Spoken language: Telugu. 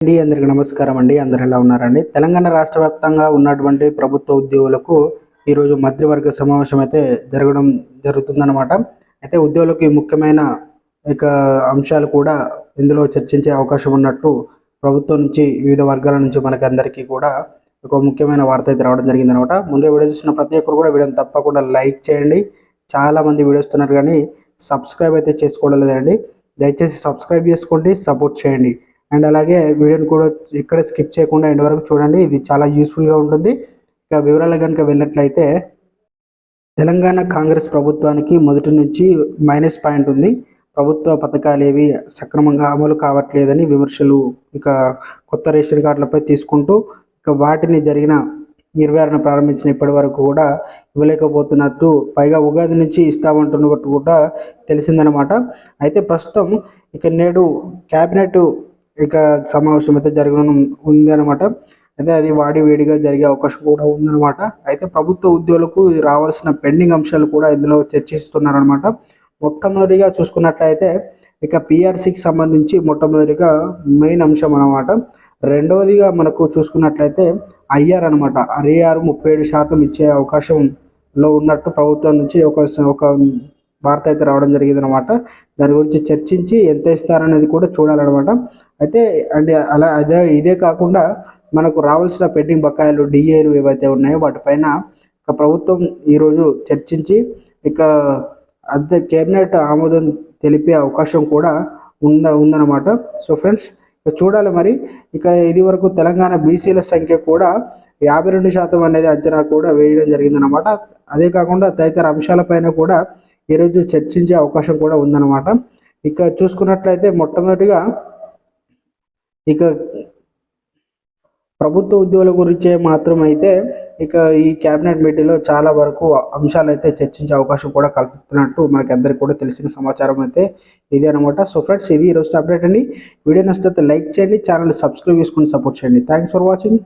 అండి అందరికి నమస్కారం అండి. అందరు ఎలా ఉన్నారండి? తెలంగాణ రాష్ట్ర వ్యాప్తంగా ఉన్నటువంటి ప్రభుత్వ ఉద్యోగులకు ఈరోజు మంత్రివర్గ సమావేశం అయితే జరగడం జరుగుతుందన్నమాట. అయితే ఉద్యోగులకు ముఖ్యమైన ఇక అంశాలు కూడా ఇందులో చర్చించే అవకాశం ఉన్నట్టు ప్రభుత్వం నుంచి వివిధ వర్గాల నుంచి మనకి అందరికీ కూడా ఒక ముఖ్యమైన వార్త అయితే రావడం జరిగిందనమాట ముందే వీడియో చూసిన ప్రతి ఒక్కరు కూడా వీడియోని తప్పకుండా లైక్ చేయండి. చాలా మంది వీడియోస్ వస్తున్నారు కానీ సబ్స్క్రైబ్ అయితే చేసుకోవడం లేదండి. దయచేసి సబ్స్క్రైబ్ చేసుకోండి సపోర్ట్ చేయండి. అండ్ అలాగే వీడియోని కూడా ఇక్కడ స్కిప్ చేయకుండా ఎండ్ వరకు చూడండి. ఇది చాలా యూస్ఫుల్గా ఉంటుంది. ఇక వివరాలు కనుక వెళ్ళినట్లయితే తెలంగాణ కాంగ్రెస్ ప్రభుత్వానికి మొదటి నుంచి మైనస్ పాయింట్ ఉంది. ప్రభుత్వ పథకాలు ఏవి సక్రమంగా అమలు కావట్లేదని విమర్శలు ఇక కొత్త రేషన్ కార్డులపై తీసుకుంటూ ఇక వాటిని జరిగిన నిర్వహణ ప్రారంభించిన ఇప్పటి వరకు కూడా ఇవ్వలేకపోతున్నట్టు పైగా ఉగాది నుంచి ఇస్తామంటున్నట్టు కూడా తెలిసిందనమాట అయితే ప్రస్తుతం ఇక నేడు క్యాబినెట్ ఇక సమావేశం అయితే జరగడం ఉంది అయితే అది వాడి వేడిగా జరిగే అవకాశం కూడా ఉందన్నమాట. అయితే ప్రభుత్వ ఉద్యోగులకు రావాల్సిన పెండింగ్ అంశాలు కూడా ఇందులో చర్చిస్తున్నారనమాట మొట్టమొదటిగా చూసుకున్నట్లయితే ఇక పిఆర్సీకి సంబంధించి మొట్టమొదటిగా మెయిన్ అంశం అనమాట రెండవదిగా మనకు చూసుకున్నట్లయితే ఐఆర్ అనమాట ఐఆర్ ముప్పై ఏడు శాతం ఇచ్చే అవకాశంలో ఉన్నట్టు ప్రభుత్వం నుంచి ఒక ఒక వార్త అయితే రావడం జరిగింది అనమాట దాని గురించి చర్చించి ఎంత ఇస్తారనేది కూడా చూడాలన్నమాట. అయితే అండ్ అలా అదే ఇదే కాకుండా మనకు రావాల్సిన పెండింగ్ బకాయిలు డిఏలు ఏవైతే ఉన్నాయో వాటిపైన ప్రభుత్వం ఈరోజు చర్చించి ఇక అదే కేబినెట్ ఆమోదం తెలిపే అవకాశం కూడా ఉంద ఉందన్నమాట. సో ఫ్రెండ్స్ ఇక చూడాలి మరి. ఇక ఇది వరకు తెలంగాణ బీసీల సంఖ్య కూడా యాభై రెండు శాతం అనేది అంచనా కూడా వేయడం జరిగిందనమాట అదే కాకుండా తదితర అంశాలపైన కూడా ఈరోజు చర్చించే అవకాశం కూడా ఉందన్నమాట. ఇక చూసుకున్నట్లయితే మొట్టమొదటిగా ఇక ప్రభుత్వ ఉద్యోగుల గురించే మాత్రం అయితే ఇక ఈ క్యాబినెట్ మీటింగ్లో చాలా వరకు అంశాలు అయితే చర్చించే అవకాశం కూడా కల్పిస్తున్నట్టు మనకి అందరికీ కూడా తెలిసిన సమాచారం అయితే ఇది అనమాట సో ఫ్రెండ్స్ ఇది ఈరోజు అప్డేట్ అండి. వీడియో నచ్చితే లైక్ చేయండి ఛానల్ సబ్స్క్రైబ్ చేసుకొని సపోర్ట్ చేయండి. Thanks for watching.